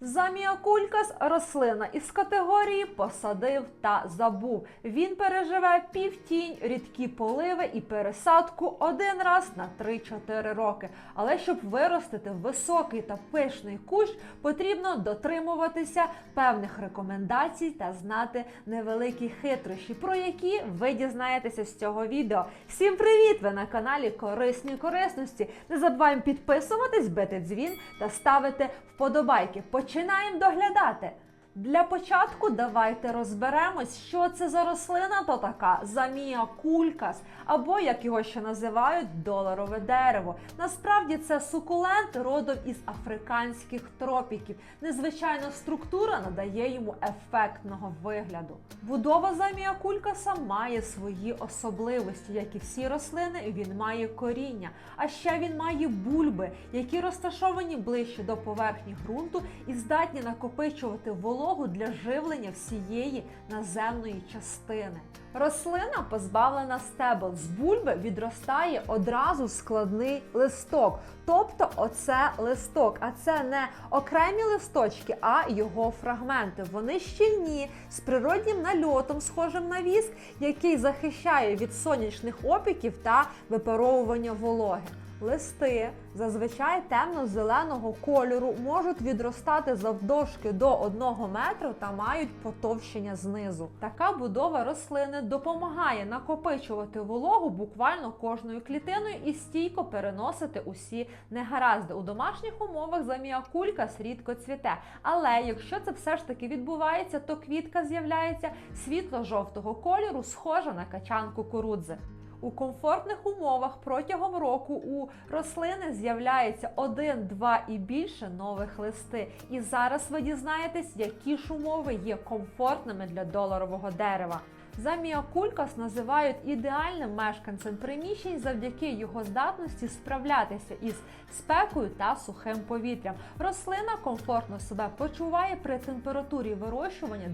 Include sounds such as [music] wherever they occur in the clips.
Заміакулькас рослина із категорії посадив та забув. Він переживе півтінь, рідкі поливи і пересадку один раз на 3-4 роки. Але щоб виростити високий та пишний кущ, потрібно дотримуватися певних рекомендацій та знати невеликі хитрощі, про які ви дізнаєтеся з цього відео. Всім привіт! Ви на каналі Корисні корисності. Не забуваємо підписуватись, бити дзвін та ставити вподобайки. Починаємо доглядати. Для початку давайте розберемось, що це за рослина то така замія кулькас, або як його ще називають доларове дерево. Насправді це сукулент родом із африканських тропіків. Незвичайна структура надає йому ефектного вигляду. Будова замія кулькаса має свої особливості, як і всі рослини, він має коріння. А ще він має бульби, які розташовані ближче до поверхні ґрунту і здатні накопичувати вологу для живлення всієї наземної частини. Рослина позбавлена стебел. З бульби відростає одразу складний листок. Тобто, оце листок, а це не окремі листочки, а його фрагменти. Вони щільні з природнім нальотом, схожим на віск, який захищає від сонячних опіків та випаровування вологи. Листи зазвичай темно-зеленого кольору можуть відростати завдовжки до 1 метру та мають потовщення знизу. Така будова рослини допомагає накопичувати вологу буквально кожною клітиною і стійко переносити усі негаразди. У домашніх умовах заміакулька рідко цвіте. Але якщо це все ж таки відбувається, то квітка з'являється світло-жовтого кольору, схожа на качан кукурудзи. У комфортних умовах протягом року у рослини з'являється один, два і більше нових листи. І зараз ви дізнаєтесь, які ж умови є комфортними для доларового дерева. Заміакулькас називають ідеальним мешканцем приміщень завдяки його здатності справлятися із спекою та сухим повітрям. Рослина комфортно себе почуває при температурі вирощування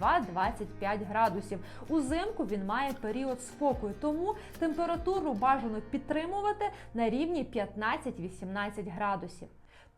22-25 градусів. Узимку він має період спокою, тому температуру бажано підтримувати на рівні 15-18 градусів.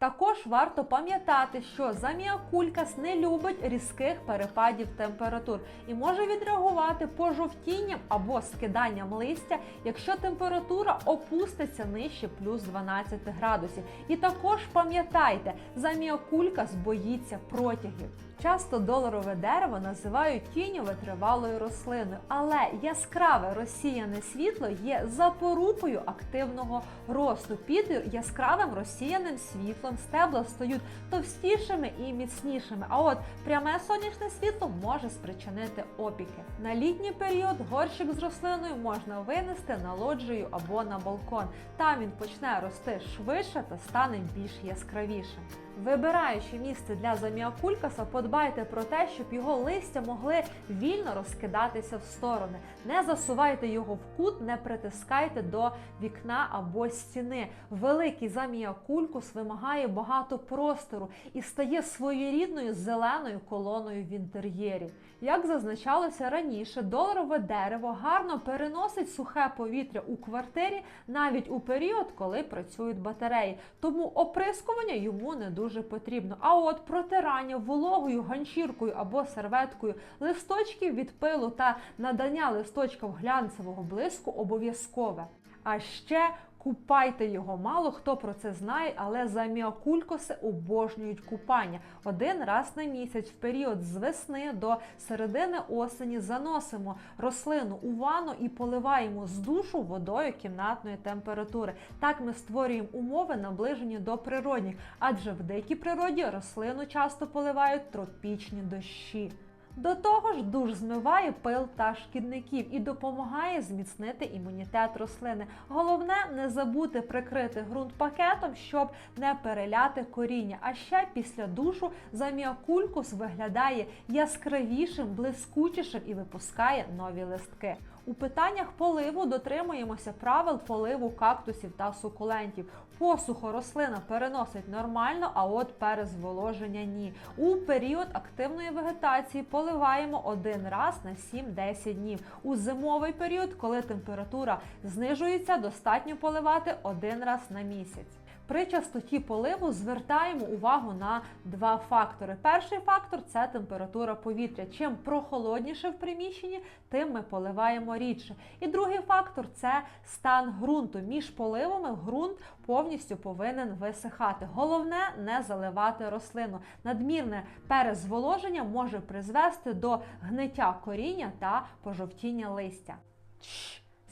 Також варто пам'ятати, що заміакулькас не любить різких перепадів температур і може відреагувати пожовтінням або скиданням листя, якщо температура опуститься нижче плюс 12 градусів. І також пам'ятайте, заміакулькас боїться протягів. Часто доларове дерево називають тіньове тривалою рослиною, але яскраве розсіяне світло є запорукою активного росту. Під яскравим розсіяним світлом стебла стають товстішими і міцнішими. А от пряме сонячне світло може спричинити опіки. На літній період горщик з рослиною можна винести на лоджію або на балкон. Там він почне рости швидше та стане більш яскравішим. Вибираючи місце для заміакулькаса, подбайте про те, щоб його листя могли вільно розкидатися в сторони. Не засувайте його в кут, не притискайте до вікна або стіни. Великий заміакулькус вимагає багато простору і стає своєрідною зеленою колоною в інтер'єрі. Як зазначалося раніше, доларове дерево гарно переносить сухе повітря у квартирі навіть у період, коли працюють батареї. Тому оприскування йому не дуже потрібно. А от протирання вологою ганчіркою або серветкою листочків від пилу та надання листочкам глянцевого блиску обов'язкове. А ще Купайте його, мало хто про це знає, але заміакулькоси обожнюють купання. Один раз на місяць в період з весни до середини осені заносимо рослину у ванну і поливаємо з душу водою кімнатної температури. Так ми створюємо умови, наближені до природних, адже в дикій природі рослину часто поливають тропічні дощі. До того ж, душ змиває пил та шкідників і допомагає зміцнити імунітет рослини. Головне не забути прикрити ґрунт пакетом, щоб не переляти коріння. А ще після душу заміакулькус виглядає яскравішим, блискучішим і випускає нові листки. У питаннях поливу дотримуємося правил поливу кактусів та сукулентів. Посухо рослина переносить нормально, а от перезволоження ні. У період активної вегетації поливаємо один раз на 7-10 днів. У зимовий період, коли температура знижується, достатньо поливати один раз на місяць. При частоті поливу звертаємо увагу на два фактори. Перший фактор це температура повітря. Чим прохолодніше в приміщенні, тим ми поливаємо рідше. І другий фактор це стан ґрунту. Між поливами ґрунт повністю повинен висихати. Головне не заливати рослину. Надмірне перезволоження може призвести до гниття коріння та пожовтіння листя.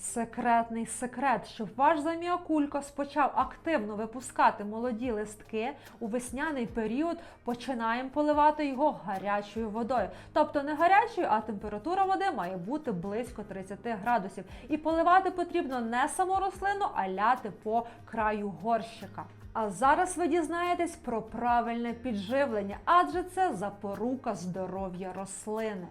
Секретний секрет, щоб ваш заміакулькос почав активно випускати молоді листки у весняний період, починаємо поливати його гарячою водою. Тобто не гарячою, а температура води має бути близько 30 градусів. І поливати потрібно не саму рослину, а ляти по краю горщика. А зараз ви дізнаєтесь про правильне підживлення, адже це запорука здоров'я рослини.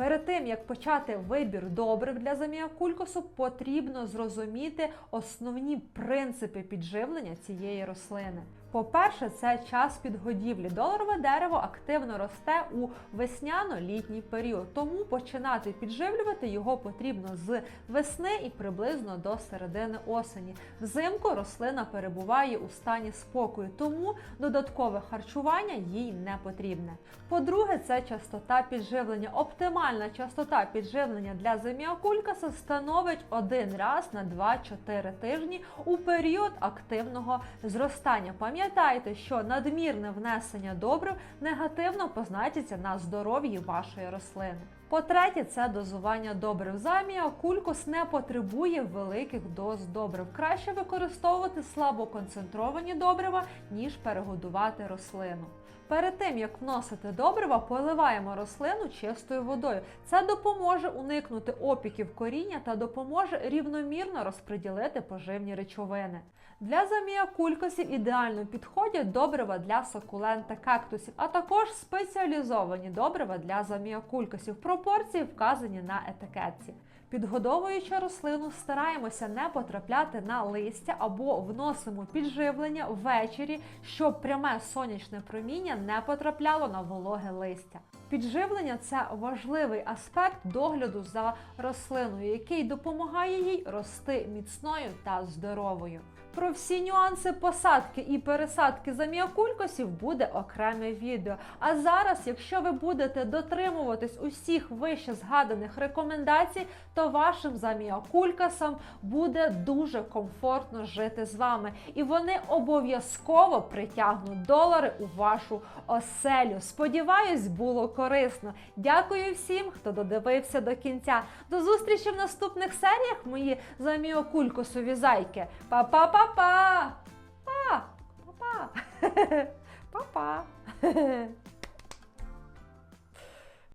Перед тим як почати вибір добрив для заміакулькосу, потрібно зрозуміти основні принципи підживлення цієї рослини. По-перше, це час підгодівлі. Доларове дерево активно росте у весняно-літній період, тому починати підживлювати його потрібно з весни і приблизно до середини осені. Взимку рослина перебуває у стані спокою, тому додаткове харчування їй не потрібне. По-друге, це частота підживлення. Оптимальна частота підживлення для земіакулькаса становить один раз на 2-4 тижні у період активного зростання. Пам'ятайте, що надмірне внесення добрив негативно позначиться на здоров'ї вашої рослини. По-третє, це дозування добрив. Замія кулькус не потребує великих доз добрив. Краще використовувати слабоконцентровані добрива, ніж перегодувати рослину. Перед тим як вносити добрива, поливаємо рослину чистою водою. Це допоможе уникнути опіків коріння та допоможе рівномірно розподілити поживні речовини. Для заміакулькосів ідеально підходять добрива для сукулент та кактусів, а також спеціалізовані добрива для заміакулькосів. Пропорції вказані на етикетці. Підгодовуючи рослину, стараємося не потрапляти на листя або вносимо підживлення ввечері, щоб пряме сонячне проміння не потрапляло на вологе листя. Підживлення це важливий аспект догляду за рослиною, який допомагає їй рости міцною та здоровою. Про всі нюанси посадки і пересадки заміакулькосів буде окреме відео. А зараз, якщо ви будете дотримуватись усіх вище згаданих рекомендацій, то вашим заміакулькасам буде дуже комфортно жити з вами. І вони обов'язково притягнуть долари у вашу оселю. Сподіваюсь, було корисно. Дякую всім, хто додивився до кінця. До зустрічі в наступних серіях, мої заміокулькосові зайки. 빠빠. 빠. 빠빠. [laughs] 빠빠. [laughs]